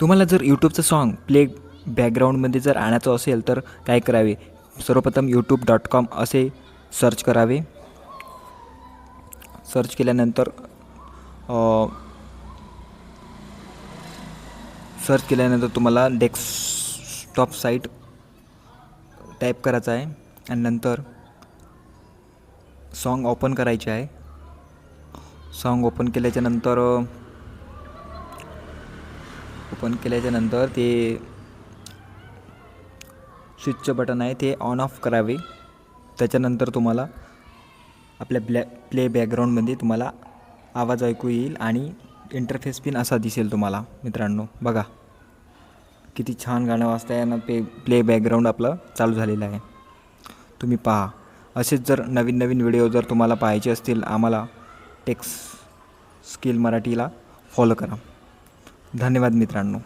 तुम्हाला जर यूट्यूबचं song play बॅकग्राऊंडमध्ये जर आणायचं असेल तर काय करावे? सर्वप्रथम यूट्यूब डॉट कॉम असे सर्च करावे. सर्च केल्यानंतर सर्च केल्यानंतर तुम्हाला डेस्कटॉप साईट टाईप करायचं आहे. आणि नंतर सॉन्ग ओपन करायचे आहे. सॉन्ग ओपन केल्याच्यानंतर ओपन केल्याच्यानंतर ते स्विचचं बटन आहे ते ऑन ऑफ करावे. त्याच्यानंतर तुम्हाला आपल्या ब्लॅ प्ले बॅकग्राऊंडमध्ये तुम्हाला आवाज ऐकू येईल आणि इंटरफेस पिन असा दिसेल तुम्हाला मित्रांनो. बघा किती छान गाणं वाजताय ना पे प्ले बॅकग्राऊंड आपलं चालू झालेलं आहे. तुम्ही पहा असेच जर नवीन नवीन व्हिडिओ जर तुम्हाला पाहायचे असतील आम्हाला टेक्स स्किल मराठीला फॉलो करा. धन्यवाद मित्रांनो.